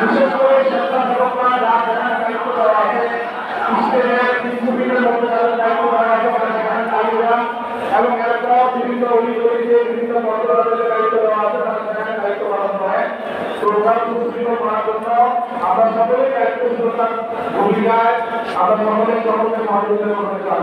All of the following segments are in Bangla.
বিশেষ করে স্বেচ্ছাসেবকরা যা যেখানে দায়িত্ব দেওয়া আছে স্টেজের বিভিন্ন মধ্যে যাদের দায়িত্ব দেওয়া আছে সেখানে তালিকা এবং এরপর বিভিন্ন অলিগলিতে বিভিন্ন মন্ত্রণালয়ের দায়িত্ব দেওয়া ভূমিকায় আমরা সকলেই সকলকে সহযোগিতা করতে চাই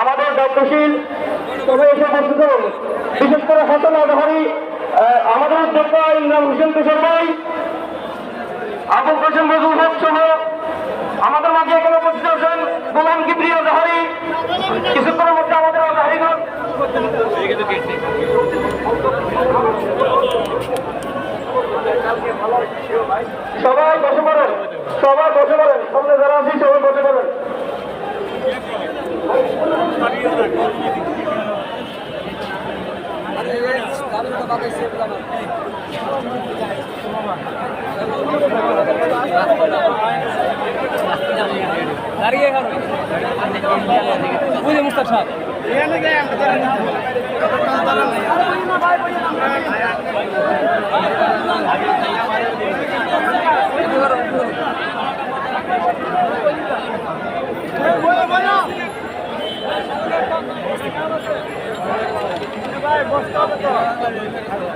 আমাদের দায়িত্বশীল তবে এসে উপস্থিত বিশেষ করে হাসান আদহারি আমাদের উদ্যোক্তা ইমরান হোসেন তুষার ভাই আবুল কাসেম রজুল হক সহ আমাদের মাঝে এখানে উপস্থিত আছেন গোলাম কিবরি আজহারি। কিছুক্ষণের মধ্যে আমাদের আজহারিগণ সবাই বসে পড়েন, সবাই বসে পড়েন। সামনে যারা আছি, সবাই বসে পড়েন। দাঁড়িয়ে গেল বুঝে মুস্তাক সাহেব ফিলিস্তিন ফিলিস্তিন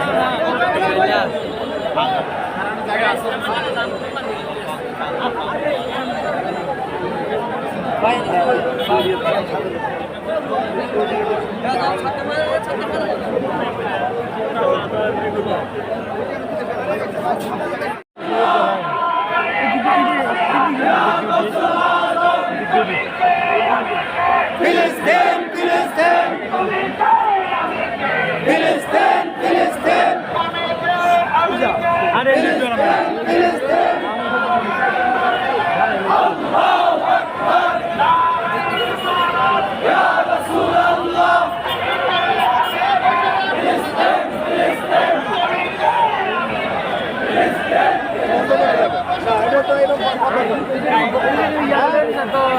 ফিলিস্তিন ফিলিস্তিন ফিলিস্তিন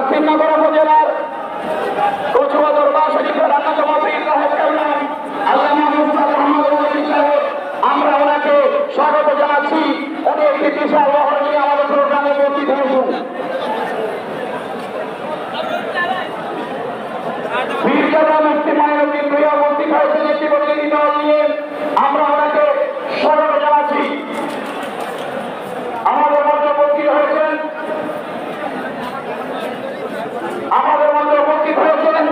নাসিরনগর উপজেলার কচুয়া দরবার শরীফের অন্যতম পীর সাহেব আল্লামা মুস্তাক মোহাম্মদ সাহেব, আমরা ওনাকে স্বাগত জানাচ্ছি। উনি একটি বিশাল বহর নিয়ে আমাদের প্রোগ্রামে উপস্থিত হয়েছেন বীরজাদা মুফতি মাইনুদ্দিন ভূঁইয়া উপস্থিত হয়েছেন একটি প্রতিনিধি দল নিয়ে আমরা ওনাকে স্বাগত জানাচ্ছি আমাদের মধ্যে উপস্থিত হয়েছেন আমাদের মধ্যে উপস্থিত হয়েছেন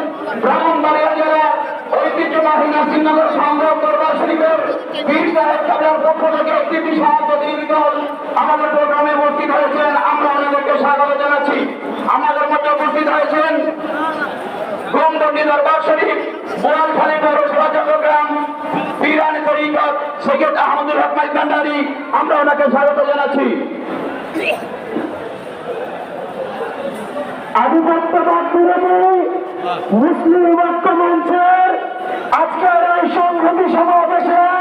ব্রাহ্মণবাড়িয়া জেলার ঐতিহ্যবাহী নাসিরনগর সংগ্রাম দরবার শরীফের বীর সাহেব সাহেবের পক্ষ থেকে একটি বিশাল প্রতিনিধি দল আমাদের প্রোগ্রামে আমরা ওনাকে স্বাগত জানাচ্ছি। আধিপত্যবাদ মুসলিম ঐক্য মঞ্চের আজকের এই সংহতি সমাবেশে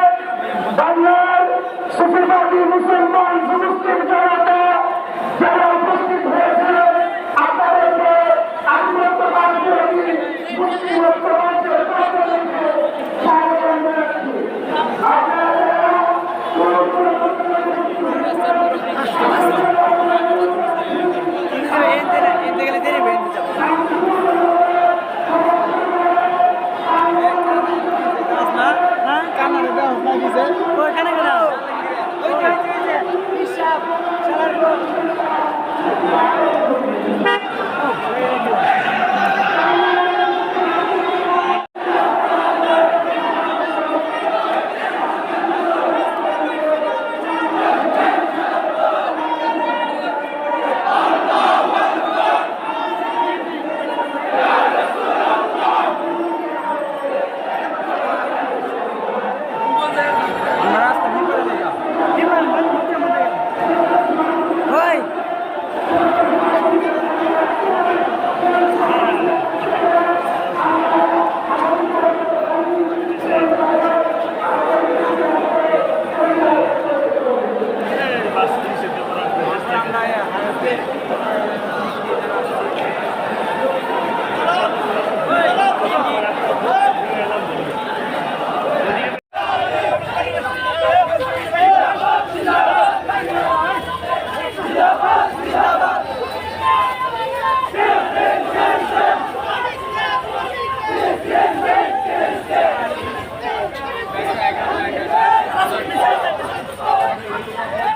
Obrigado. earth.